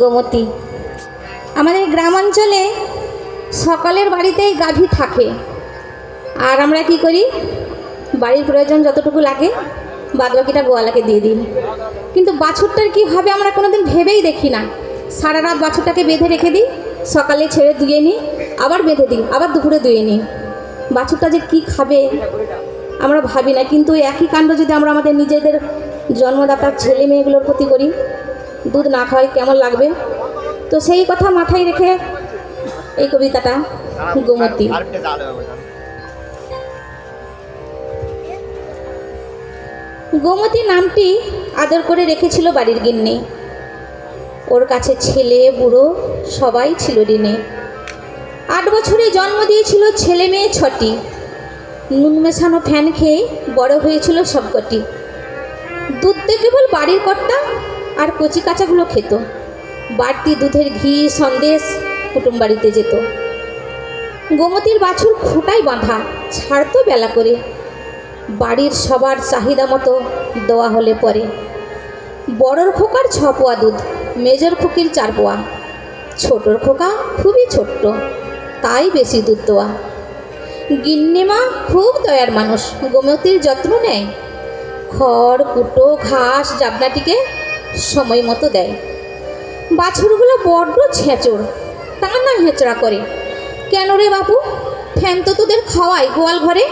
গোমতী। আমাদের গ্রামাঞ্চলে সকালের বাড়িতেই গাভী থাকে। আর আমরা কি করি? বাড়ির প্রয়োজন যতটুকু লাগে বাদ বাকিটা গোয়ালাকে দিয়ে দিই। কিন্তু বাছুরটার কী হবে আমরা কোনোদিন ভেবেই দেখি না। সারা রাত বাছুরটাকে বেঁধে রেখে দিই, সকালে ছেড়ে ধুয়ে নিই, আবার বেঁধে দিই, আবার দুপুরে ধুয়ে নিই। বাছুরটা যে কী খাবে, আমরা ভাবি না। কিন্তু একই কাণ্ড যদি আমরা আমাদের নিজেদের জন্মদাতার ছেলে মেয়েগুলোর প্রতি করি দুধ না খাওয়াই কেমন লাগবে? তো সেই কথা মাথায় রেখে এই কবিতাটা গোমতী। গোমতী নামটি আদর করে রেখেছিল বাড়ির গিন্নি। ওর কাছে ছেলে বুড়ো সবাই ছিল ঋণে। আট বছরে জন্ম দিয়েছিল ছেলে মেয়ে ছটি। নুন মেশানো ফ্যান খেয়ে বড় হয়েছিল সবকটি। দুধ কেবল বাড়ির কর্তা আর কচি কাঁচাগুলো খেত। বাড়তি দুধের ঘি, সন্দেশ কুটুম বাড়িতে যেত। গোমতির বাছুর খুঁটাই বাঁধা, ছাড়তো বেলা করে। বাড়ির সবার চাহিদা মতো দেওয়া হলে পরে। বড়র খোকার ছ পোয়া দুধ, মেজর খুকির চার পোয়া। ছোটর খোকা খুবই ছোট্ট, তাই বেশি দুধ দেওয়া। গিন্নিমা খুব দয়ার মানুষ, গোমতির যত্ন নেয়। খড়, কুটো, ঘাস, জাবনাটিকে সময় মতো দেয়। বাছুরগুলো বড্ড ছেঁচড় টানা হেঁচড়া করে। কেন রে বাপু? ফ্যান তো তোদের খাওয়াই গোয়াল ঘরে।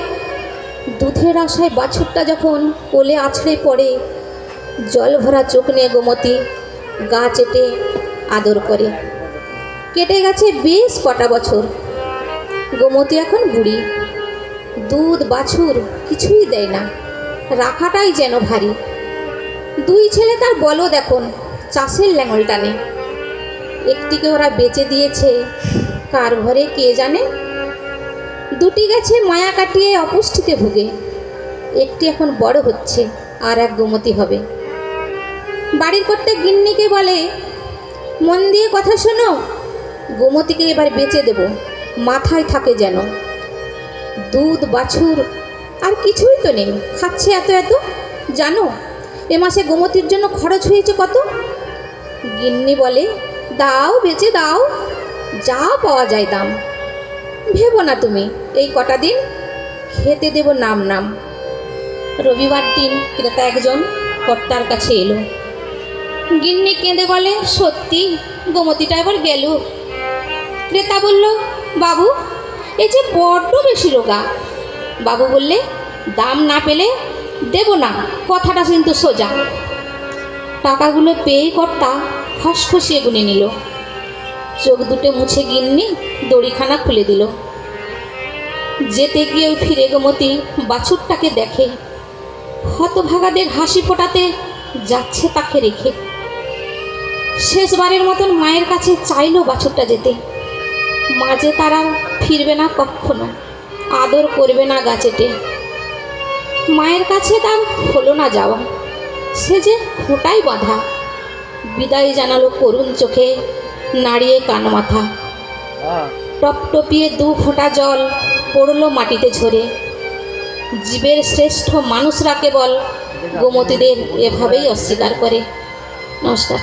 দুধের আশায় বাছুরটা যখন কোলে আছড়ে পড়ে, জল ভরা চোখ নিয়ে গোমতি গা চেটে আদর করে। কেটে গেছে বেশ কটা বছর। গোমতি এখন বুড়ি। দুধ, বাছুর কিছুই দেয় না। রাখাটাই যেন ভারী। দুই ছেলে তার বলো দেখুন, চাষের ল্যাঙল টানে। একটিকে ওরা বেচে দিয়েছে, কার ঘরে কে জানে? দুটি গেছে মায়া কাটিয়ে অপুষ্টিতে ভুগে। একটি এখন বড় হচ্ছে, আর এক গোমতী হবে। বাড়ির করতে গিন্নিকে বলে, মন দিয়ে কথা শোনো, গোমতীকে এবার বেচে দেব, মাথায় থাকে যেন। দুধ, বাছুর, আর কিছুই তো নেই, খাচ্ছে এত এত, জানো? এ মাসে গোমতীর জন্য খরচ হয়েছে কত? গিন্নি বলে, দাও, বেচে দাও, যা পাওয়া যায় দাম। ভেবো না তুমি, এই কটা দিন খেতে দেব নাম নাম। রবিবার দিন ক্রেতা একজন কর্তার কাছে এলো। গিন্নি কেঁদে বলে, সত্যি, গোমতীটা এবার গেল। ক্রেতা বলল, বাবু, এ যে বড্ড বেশি রোগা। বাবু বললে, দাম না পেলে দেব না, কথাটা কিন্তু সোজা। টাকাগুলো পেয়ে কর্তা খসখসিয়ে গুনে নিল। চোখ দুটো মুছে গিন্নি দড়িখানা খুলে দিল। যেতে গিয়ে ওই ফিরে গোমতি বাছুরটাকে দেখে। হতভাগাদের হাসি ফোটাতে যাচ্ছে তাকে রেখে। শেষবারের মতন মায়ের কাছে চাইলো বাছুরটা যেতে। মাঝে তারা ফিরবে না কখনো। আদর করবে না গাছেটে মায়ের কাছে তার হলো না যাওয়া। সে যে খোঁটাই বাঁধা। বিদায় জানালো করুণ চোখে নাড়িয়ে কান মাথা। টপটপিয়ে দু ফোঁটা জল পড়ল মাটিতে ঝরে। জীবের শ্রেষ্ঠ মানুষরা কেবল গোমতীদের এভাবেই অস্বীকার করে। নমস্কার।